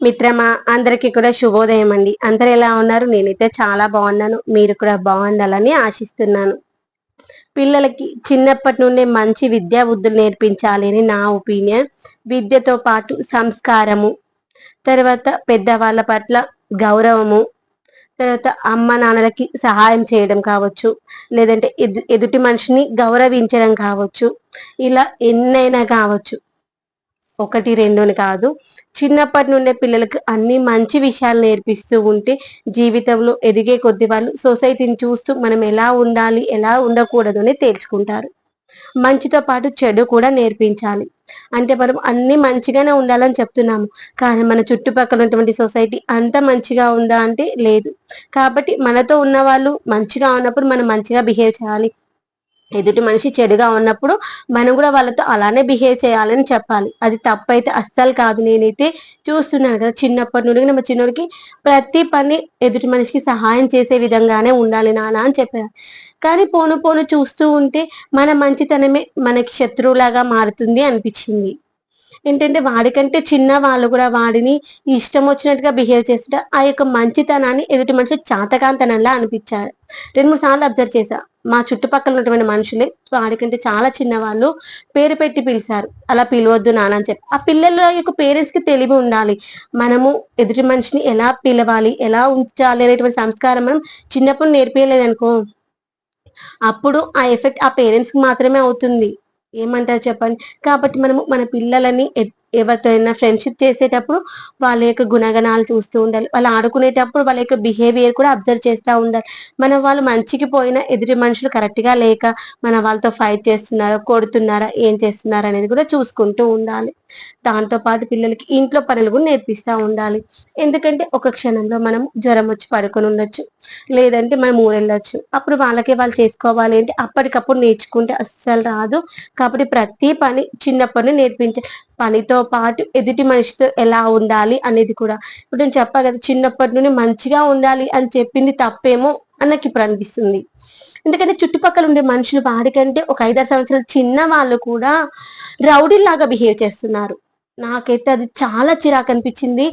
మిత్రమా అందరికీ కూడా శుభోదయం అండి. అందరు ఎలా ఉన్నారు? నేనైతే చాలా బాగున్నాను. మీరు కూడా బాగుండాలని ఆశిస్తున్నాను. పిల్లలకి చిన్నప్పటి నుండే మంచి విద్యా బుద్ధులు నేర్పించాలి అని నా ఒపీనియన్. విద్యతో పాటు సంస్కారము తర్వాత పెద్దవాళ్ళ పట్ల గౌరవము తర్వాత అమ్మ నాన్నలకి సహాయం చేయడం కావచ్చు లేదంటే ఎదు ఎదుటి మనిషిని గౌరవించడం కావచ్చు ఇలా ఎన్నైనా కావచ్చు. ఒకటి రెండుని కాదు. చిన్నప్పటి నుండే పిల్లలకు అన్ని మంచి విషయాలు నేర్పిస్తూ ఉంటే జీవితంలో ఎదిగే కొద్ది వాళ్ళు సొసైటీని చూస్తూ మనం ఎలా ఉండాలి ఎలా ఉండకూడదు అని తేల్చుకుంటారు. మంచితో పాటు చెడు కూడా నేర్పించాలి. అంటే మనం అన్ని మంచిగానే ఉండాలని చెప్తున్నాము. కానీ మన చుట్టుపక్కల ఉన్నటువంటి సొసైటీ అంత మంచిగా ఉందా అంటే లేదు. కాబట్టి మనతో ఉన్న వాళ్ళు మంచిగా ఉన్నప్పుడు మనం మంచిగా బిహేవ్ చేయాలి. ఎదుటి మనిషి చెడుగా ఉన్నప్పుడు మనం కూడా వాళ్ళతో అలానే బిహేవ్ చేయాలని చెప్పాలి. అది తప్పైతే అస్సలు కాదు. నేనైతే చూస్తున్నాను కదా చిన్నప్పటి నుండి మా చిన్నోడికి ప్రతి పని ఎదుటి మనిషికి సహాయం చేసే విధంగానే ఉండాలి నాన్న అని చెప్పారు. కానీ పోను పోను చూస్తూ ఉంటే మన మంచితనమే మనకి శత్రువులాగా మారుతుంది అనిపించింది. ఏంటంటే వాడికంటే చిన్న వాళ్ళు కూడా వాడిని ఇష్టం వచ్చినట్టుగా బిహేవ్ చేస్తుంటే ఆ యొక్క మంచితనాన్ని ఎదుటి మనిషి చాతకాంతనంలా అనిపించారు. రెండు మూడు సార్లు అబ్జర్వ్ చేశా. మా చుట్టుపక్కల ఉన్నటువంటి మనుషులే వాడికంటే చాలా చిన్న వాళ్ళు పేరు పెట్టి పిలిచారు. అలా పిలవద్దు నాన్న అని చెప్పి. ఆ పిల్లల యొక్క పేరెంట్స్కి తెలివి ఉండాలి. మనము ఎదుటి మనిషిని ఎలా పిలవాలి ఎలా ఉంచాలి అనేటువంటి సంస్కారం మనం చిన్నప్పుడు నేర్పించలేదనుకో అప్పుడు ఆ ఎఫెక్ట్ ఆ పేరెంట్స్కి మాత్రమే అవుతుంది. ఏమంటారు చెప్పండి? కాబట్టి మనము మన పిల్లలని ఎవరితో అయినా ఫ్రెండ్షిప్ చేసేటప్పుడు వాళ్ళ యొక్క గుణగణాలు చూస్తూ ఉండాలి. వాళ్ళు ఆడుకునేటప్పుడు వాళ్ళ యొక్క బిహేవియర్ కూడా అబ్జర్వ్ చేస్తూ ఉండాలి. మన వాళ్ళు మంచికి పోయినా ఎదురు మనుషులు కరెక్ట్గా లేక మన వాళ్ళతో ఫైట్ చేస్తున్నారా కొడుతున్నారా ఏం చేస్తున్నారా అనేది కూడా చూసుకుంటూ ఉండాలి. దాంతో పాటు పిల్లలకి ఇంట్లో పనులు కూడా నేర్పిస్తూ ఉండాలి. ఎందుకంటే ఒక క్షణంలో మనం జ్వరం వచ్చి పడుకొని ఉండొచ్చు. లేదంటే మనం ఊరెళ్ళొచ్చు. అప్పుడు వాళ్ళకే వాళ్ళు చేసుకోవాలి అంటే అప్పటికప్పుడు నేర్చుకుంటే అస్సలు రాదు. కాబట్టి ప్రతి పని చిన్నప్పటి నేర్పించే పనితో పాటు ఎదుటి మనిషితో ఎలా ఉండాలి అనేది కూడా. ఇప్పుడు నేను చెప్పా కదా చిన్నప్పటి నుండి మంచిగా ఉండాలి అని చెప్పింది తప్పేమో అన్నకి ఇప్పుడు అనిపిస్తుంది. ఎందుకంటే చుట్టుపక్కల ఉండే మనుషులు వాడికంటే ఒక ఐదారు సంవత్సరాలు చిన్న వాళ్ళు కూడా రౌడీలాగా బిహేవ్ చేస్తున్నారు. నాకైతే అది చాలా చిరాకు అనిపించింది.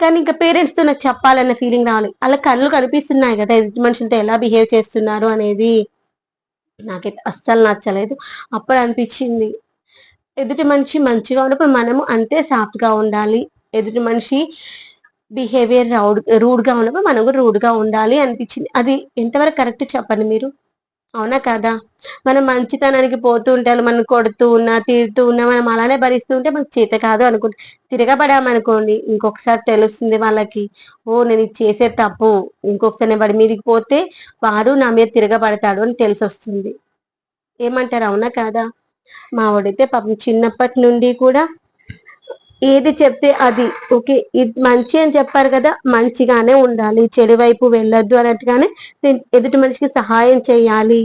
కానీ ఇంకా పేరెంట్స్తో నాకు చెప్పాలన్న ఫీలింగ్ రావాలి అలా కళ్ళు కనిపిస్తున్నాయి కదా ఎదుటి మనుషులతో ఎలా బిహేవ్ చేస్తున్నారు అనేది. నాకైతే అస్సలు నచ్చలేదు. అప్పుడు అనిపించింది. ఎదుటి మనిషి మంచిగా ఉన్నప్పుడు మనము అంతే సాఫ్ట్గా ఉండాలి. ఎదుటి మనిషి బిహేవియర్ రౌడ్ రూడ్గా ఉన్నప్పుడు మనం కూడా రూడ్గా ఉండాలి అనిపించింది. అది ఎంతవరకు కరెక్ట్ చెప్పండి మీరు? అవునా కదా? మనం మంచితనానికి పోతూ ఉంటే మనం కొడుతూ ఉన్నా తీరుతూ ఉన్నా మనం అలానే భరిస్తూ ఉంటే మనకు చేత కాదు అనుకుంటే తిరగబడామనుకోండి ఇంకొకసారి తెలుస్తుంది వాళ్ళకి ఓ నేను ఇది చేసే తప్పు ఇంకొకసారి వాడి మీదకి పోతే వాడు నా మీద తిరగబడతాడు అని తెలిసి వస్తుంది ఏమంటారు? అవునా కాదా? మా వాడైతే పాపం చిన్నప్పటి నుండి కూడా ఏది చెప్తే అది. ఓకే ఇది మంచి అని చెప్పారు కదా మంచిగానే ఉండాలి. చెడు వైపు వెళ్ళొద్దు అన్నట్టుగానే ఎదుటి మనిషికి సహాయం చేయాలి.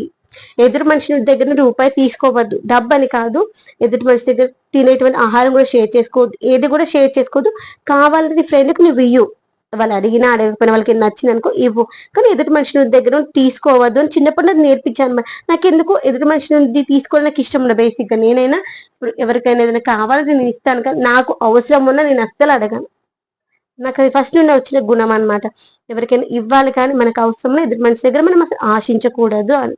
ఎదుటి మనిషి దగ్గర రూపాయి తీసుకోవద్దు. డబ్బు అని కాదు ఎదుటి మనిషి దగ్గర తినేటువంటి ఆహారం కూడా షేర్ చేసుకోవద్దు. ఏది కూడా షేర్ చేసుకోవద్దు. కావాలని ఫ్రెండ్కి నువ్వు ఇయ్యు. వాళ్ళు అడిగినా అడగకపోయినా వాళ్ళకి నచ్చింది అనుకో ఇవ్వు. కానీ ఎదుటి మనిషి దగ్గర తీసుకోవద్దు అని చిన్నప్పటి నుంచి నేర్పించాను నాకు ఎందుకు ఎదుటి మనిషి నుండి తీసుకోవడం నాకు ఇష్టం ఉండదు బేసిక్గా నేనైనా ఇప్పుడు ఎవరికైనా ఏదైనా కావాలని నేను ఇస్తాను కానీ నాకు అవసరం ఉన్నా నేను అస్సలు అడగాను. నాకు అది ఫస్ట్ నుండి వచ్చిన గుణం అనమాట ఎవరికైనా ఇవ్వాలి కానీ మనకు అవసరం ఎదుటి మనిషి దగ్గర మనం అసలు ఆశించకూడదు అని.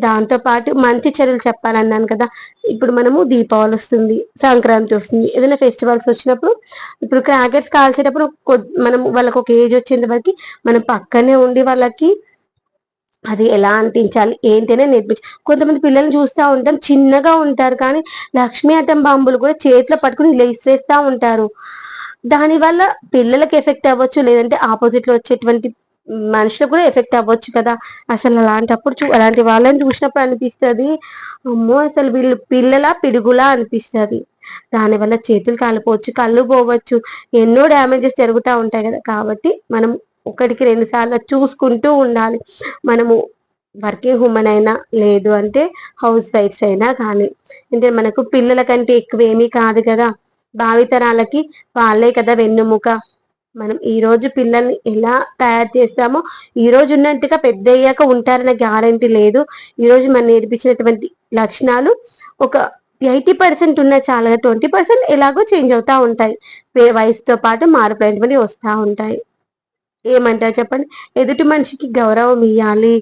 దాంతో పాటు మంచి చర్యలు చెప్పాలన్నాను కదా. ఇప్పుడు మనము దీపావళి వస్తుంది సంక్రాంతి వస్తుంది ఏదైనా ఫెస్టివల్స్ వచ్చినప్పుడు ఇప్పుడు క్రాకర్స్ కాల్చేటప్పుడు మనం వాళ్ళకి ఒక ఏజ్ వచ్చేంత వరకు మనం పక్కనే ఉండి వాళ్ళకి అది ఎలా అంటించాలి ఏంటనే నేర్పించి కొంతమంది పిల్లల్ని చూస్తూ ఉంటాం చిన్నగా ఉంటారు కానీ లక్ష్మీ అటం బాంబులు కూడా చేతిలో పట్టుకుని ఇలా ఇసిరేస్తూ ఉంటారు. దానివల్ల పిల్లలకి ఎఫెక్ట్ అవ్వచ్చు లేదంటే ఆపోజిట్లో వచ్చేటువంటి మనుషులకు కూడా ఎఫెక్ట్ అవ్వచ్చు కదా. అసలు అలాంటప్పుడు చూ అలాంటి వాళ్ళని చూసినప్పుడు అనిపిస్తుంది అమ్మో అసలు వీళ్ళు పిల్లల పిడుగులా అనిపిస్తుంది. దానివల్ల చేతులు కాలిపోవచ్చు కళ్ళు పోవచ్చు ఎన్నో డ్యామేజెస్ జరుగుతూ ఉంటాయి కదా. కాబట్టి మనం ఒకటికి రెండు సార్లు చూసుకుంటూ ఉండాలి. మనము వర్కింగ్ ఉమెన్ అయినా లేదు అంటే హౌస్ వైఫ్స్ అయినా కానీ. అంటే మనకు పిల్లల కంటే ఎక్కువ ఏమీ కాదు కదా. భావితరాలకి వాళ్ళే కదా వెన్నుముక. మనం ఈ రోజు పిల్లల్ని ఎలా తయారు చేస్తామో ఈ రోజు ఉన్నట్టుగా పెద్ద అయ్యాక ఉంటారన్న గ్యారంటీ లేదు. ఈ రోజు మనం నేర్పించినటువంటి లక్షణాలు ఒక ఎయిటీ పర్సెంట్ ఉన్న చాలా ట్వంటీ పర్సెంట్ ఎలాగో చేంజ్ అవుతా ఉంటాయి. వయసుతో పాటు మార్పులు వస్తూ ఉంటాయి. ఏమంటారు చెప్పండి? ఎదుటి మనిషికి గౌరవం ఇవ్వాలి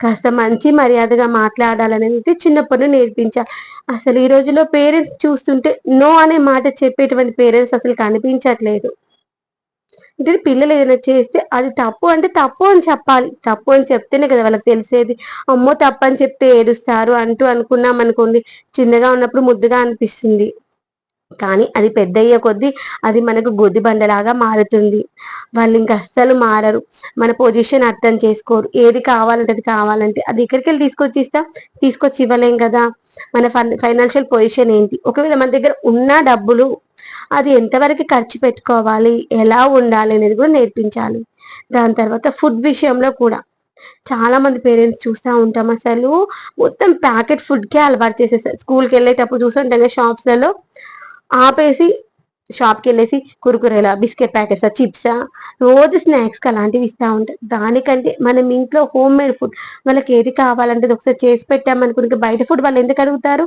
కాస్త మంచి మర్యాదగా మాట్లాడాలనేది చిన్నప్పుడు నేర్పించాలి. అసలు ఈ రోజుల్లో పేరెంట్స్ చూస్తుంటే నో అనే మాట చెప్పేటువంటి పేరెంట్స్ అసలు కనిపించట్లేదు. అంటే పిల్లలు ఏదైనా చేస్తే అది తప్పు అంటే తప్పు అని చెప్పాలి. తప్పు అని చెప్తేనే కదా వాళ్ళకి తెలిసేది. అమ్మో తప్పు అని చెప్తే ఏడుస్తారు అంటూ అనుకున్నాం అనుకోండి చిన్నగా ఉన్నప్పుడు ముద్దుగా అనిపిస్తుంది. కానీ అది పెద్ద అయ్యే కొద్దీ అది మనకు గొద్ది బండలాగా మారుతుంది. వాళ్ళు ఇంక అస్సలు మారరు. మన పొజిషన్ అర్థం చేసుకోరు. ఏది కావాలంటే అది కావాలంటే అది ఎక్కడికి వెళ్ళి తీసుకొచ్చి ఇస్తాం తీసుకొచ్చి ఇవ్వలేం కదా. మన ఫైనాన్షియల్ పొజిషన్ ఏంటి? ఒకవేళ మన దగ్గర ఉన్న డబ్బులు అది ఎంతవరకు ఖర్చు పెట్టుకోవాలి ఎలా ఉండాలి అనేది కూడా నేర్పించాలి. దాని తర్వాత ఫుడ్ విషయంలో కూడా. చాలా మంది పేరెంట్స్ చూస్తూ ఉంటాం అసలు. మొత్తం ప్యాకెట్ ఫుడ్కే అలవాటు చేసేసారు. స్కూల్కి వెళ్ళేటప్పుడు చూస్తుంటాం షాప్స్లలో. ఆపేసి షాప్కి వెళ్ళేసి కురుకురేలా బిస్కెట్ ప్యాకెట్సా చిప్సా రోజు స్నాక్స్కి అలాంటివి ఇస్తూ ఉంటారు. దానికంటే మనం ఇంట్లో హోమ్ మేడ్ ఫుడ్ వాళ్ళకి ఏది కావాలంటే ఒకసారి చేసి పెట్టామనుకుని బయట ఫుడ్ వాళ్ళు ఎందుకు అడుగుతారు?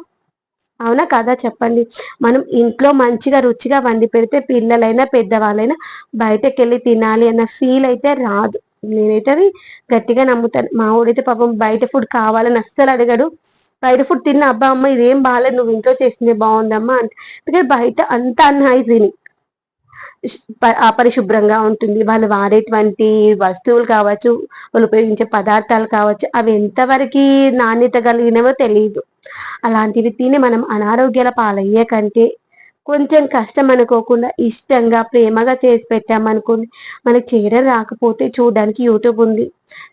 అవునా కదా? చెప్పండి. మనం ఇంట్లో మంచిగా రుచిగా వండి పెడితే పిల్లలైనా పెద్దవాళ్ళైనా బయటకు వెళ్ళి తినాలి అన్న ఫీల్ అయితే రాదు. నేనైతే అది గట్టిగా నమ్ముతాను. మా ఊడైతే పాపం బయట ఫుడ్ కావాలని అస్సలు అడగడు. బయట ఫుడ్ తిన్న అబ్బా అమ్మ ఇదేం బాగాలేదు నువ్వు ఇంట్లో చేసింది బాగుందమ్మా అంటే బయట అంత అన్హైజీనిక్ అపరిశుభ్రంగా ఉంటుంది. వాళ్ళు వాడేటువంటి వస్తువులు కావచ్చు వాళ్ళు ఉపయోగించే పదార్థాలు కావచ్చు అవి ఎంతవరకు నాణ్యత కలిగినవో తెలియదు అలాంటివి తిని మనం అనారోగ్యాల పాలయ్యే కంటే కొంచెం కష్టం అనుకోకుండా ఇష్టంగా ప్రేమగా చేసి పెట్టామనుకోండి మనకి చేయడం రాకపోతే చూడడానికి యూట్యూబ్ ఉంది.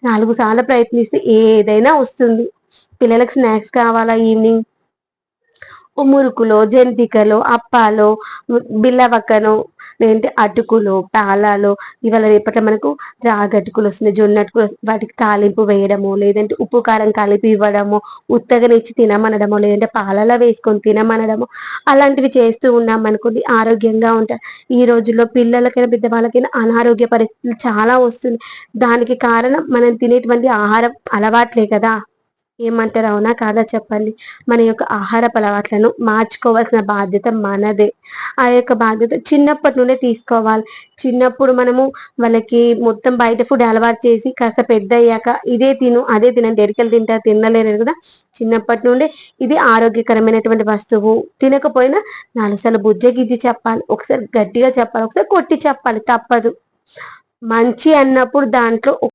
నాలుగు సార్లు ప్రయత్నిస్తే ఏదైనా వస్తుంది. పిల్లలకు స్నాక్స్ కావాలా ఈవినింగ్? మురుకులో జంతికలో అప్పాలో బిల్లవక్కను లేదంటే అటుకులు పాలాలు ఇవాళ రేపట్లో మనకు రాగటుకులు వస్తున్నాయి జొన్న అటుకులు వాటికి తాలింపు వేయడము లేదంటే ఉప్పు కారం కలిపి ఇవ్వడము ఉత్తగనిచ్చి తినమనడము లేదంటే పాలలో వేసుకొని తినమనడము అలాంటివి చేస్తూ ఉన్నాం అనుకోండి ఆరోగ్యంగా ఉంటారు ఈ రోజుల్లో పిల్లలకైనా పెద్దవాళ్ళకైనా అనారోగ్య పరిస్థితులు చాలా వస్తుంది దానికి కారణం మనం తినేటువంటి ఆహారం అలవాట్లే కదా. ఏమంటారు? అవునా కాదా చెప్పండి. మన యొక్క ఆహారపు అలవాట్లను మార్చుకోవాల్సిన బాధ్యత మనదే. ఆ యొక్క బాధ్యత చిన్నప్పటి నుండే తీసుకోవాలి. చిన్నప్పుడు మనము వాళ్ళకి మొత్తం బయట ఫుడ్ అలవాటు చేసి కాస్త పెద్ద అయ్యాక ఇదే తిను అదే తినండి. ఎడికలు తింటా తినలేరు కదా. చిన్నప్పటి నుండే ఇది ఆరోగ్యకరమైనటువంటి వస్తువు. తినకపోయినా నాలుగు సార్లు బుజ్జగిజ్జి చెప్పాలి. ఒకసారి గట్టిగా చెప్పాలి. ఒకసారి కొట్టి చెప్పాలి. తప్పదు. మంచి అన్నప్పుడు దాంట్లో